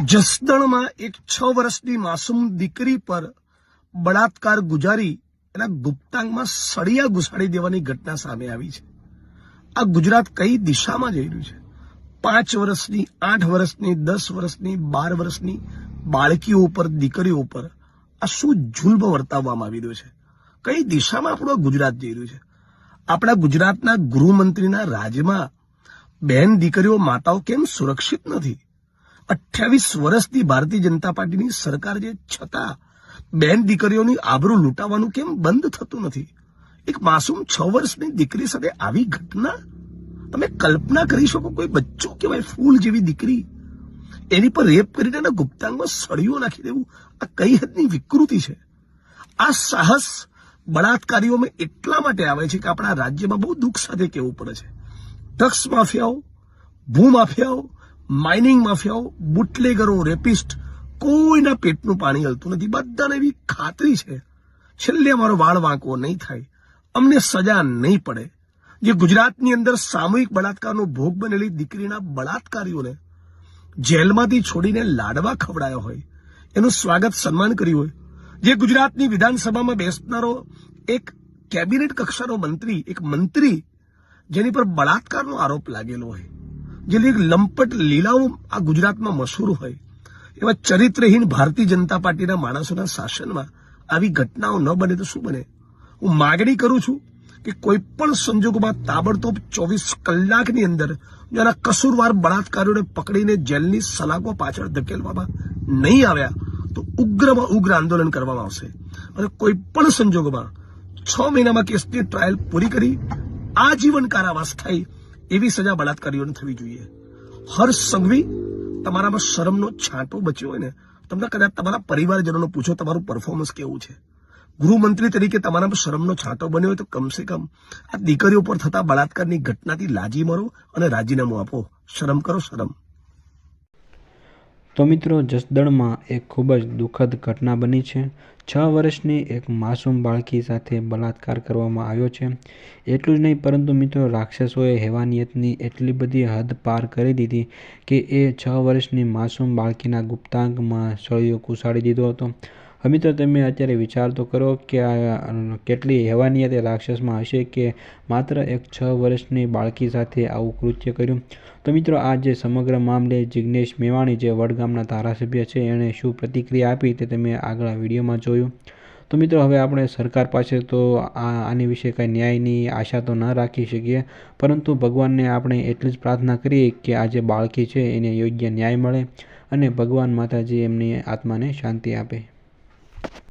જસદણમાં એક છ વર્ષની માસૂમ દીકરી પર બળાત્કાર ગુજારી એના ગુપ્તાંગમાં સળિયા ઘુસાડી દેવાની ઘટના સામે આવી છે. આ ગુજરાત કઈ દિશામાં જઈ રહ્યું છે? પાંચ વર્ષની, આઠ વર્ષની, દસ વર્ષની, બાર વર્ષની બાળકીઓ ઉપર, દીકરીઓ ઉપર આ શું જુલ્મ વર્તાવવામાં આવી રહ્યો છે? કઈ દિશામાં આપણું ગુજરાત જઈ રહ્યું છે? આપણા ગુજરાતના ગૃહમંત્રીના રાજ્યમાં બહેન દીકરીઓ માતાઓ કેમ સુરક્ષિત નથી? અઠ્યાવીસ વર્ષથી ભારતીય જનતા પાર્ટીની સરકાર છે છતાં બેન દીકરીઓની આબરૂ લૂંટાવાનું કેમ બંધ થતું નથી? એક માસૂમ છ વર્ષની દીકરી સાથે આવી ઘટના? તમે કલ્પના કરી શકો કોઈ બચ્ચો કહેવાય ફૂલ જેવી દીકરી, એની પર રેપ કરીને એના ગુપ્તાંગમાં સળીઓ નાખી દેવું, આ કઈ હદની વિકૃતિ છે? આ સાહસ બળાત્કારીઓમાં એટલા માટે આવે છે કે આપણા રાજ્યમાં બહુ દુઃખ સાથે કહેવું પડે છે. ડ્રગ્સ માફિયાઓ ભૂમાફિયાઓ માઇનિંગ માફિયાઓ બુટલેગરો રેપિસ્ટ કોઈના પેટનું પાણી હલતું નથી. બધાને એવી ખાતરી છે. છેલ્લે અમારો વાળ વાંકવો નહીં થાય. અમને સજા નહીં પડે. જે ગુજરાતની અંદર સામૂહિક બળાત્કારનો ભોગ બનેલી દીકરીના બળાત્કારીઓને જેલમાંથી છોડીને લાડવા ખવડાયો હોય, એનું સ્વાગત સન્માન કર્યું હોય, જે ગુજરાતની વિધાનસભામાં બેસનારો એક કેબિનેટ કક્ષાનો મંત્રી, એક મંત્રી, જેની પર બળાત્કારનો આરોપ લાગેલો હોય. જેની એક લંપટ લીલાઓ આ ગુજરાતમાં મશહૂર હોય, એવા ચરિત્રહીન ભારતીય જનતા પાર્ટીના માણસોના શાસનમાં આવી ઘટનાઓ ન બને તો શું બને? હું માગણી કરું છું કે કોઈ પણ સંજોગોમાં તાબડતોબ ચોવીસ કલાકની અંદર જેના કસૂરવાર બળાત્કારીઓને પકડીને જેલની સલાકો પાછળ ધકેલવામાં નહીં આવ્યા, તો ઉગ્રમાં ઉગ્ર આંદોલન કરવામાં આવશે. અને કોઈ પણ સંજોગોમાં છ મહિનામાં કેસની ટ્રાયલ પૂરી કરી, આજીવન કારાવાસ થાય એવી સજા બળાત્કારીઓને થવી જોઈએ. હર્ષ સંઘવી તમારામાં શરમનો છાંટો બચ્યો હોય ને, તમને કદાચ તમારા પરિવારજનોને પૂછો તમારું પરફોર્મન્સ કેવું છે. ગૃહમંત્રી તરીકે તમારામાં શરમનો છાંટો બન્યો હોય તો કમસે કમ આ દીકરીઓ પર થતા બળાત્કારની ઘટનાથી લાજી મરો અને રાજીનામું આપો. શરમ કરો, શરમ. તો મિત્રો જસદણમાં એક ખૂબ જ દુઃખદ ઘટના બની છે. છ વર્ષની એક માસૂમ બાળકી સાથે બલાત્કાર કરવામાં આવ્યો છે. એટલું જ નહીં, પરંતુ મિત્રો રાક્ષસોએ હેવાનિયતની એટલી બધી હદ પાર કરી દીધી કે એ છ વર્ષની માસૂમ બાળકીના ગુપ્તાંગમાં સળિયો કુસાડી દીધો હતો. હવે મિત્રો, તમે અત્યારે વિચાર તો કરો કે આ કેટલી હેવાનિયત એ રાક્ષસમાં હશે કે માત્ર એક છ વર્ષની બાળકી સાથે આવું કૃત્ય કર્યું? તો મિત્રો, આ જે સમગ્ર મામલે જિગ્નેશ મેવાણી, જે વડગામના ધારાસભ્ય છે, એણે શું પ્રતિક્રિયા આપી તે તમે આગળ વિડીયોમાં જોયું. તો મિત્રો, હવે આપણે સરકાર પાસે તો આ, આની વિશે કાંઈ ન્યાયની આશા તો ન રાખી શકીએ, પરંતુ ભગવાનને આપણે એટલી જ પ્રાર્થના કરીએ કે આ જે બાળકી છે, એને યોગ્ય ન્યાય મળે અને ભગવાન માતાજી એમની આત્માને શાંતિ આપે.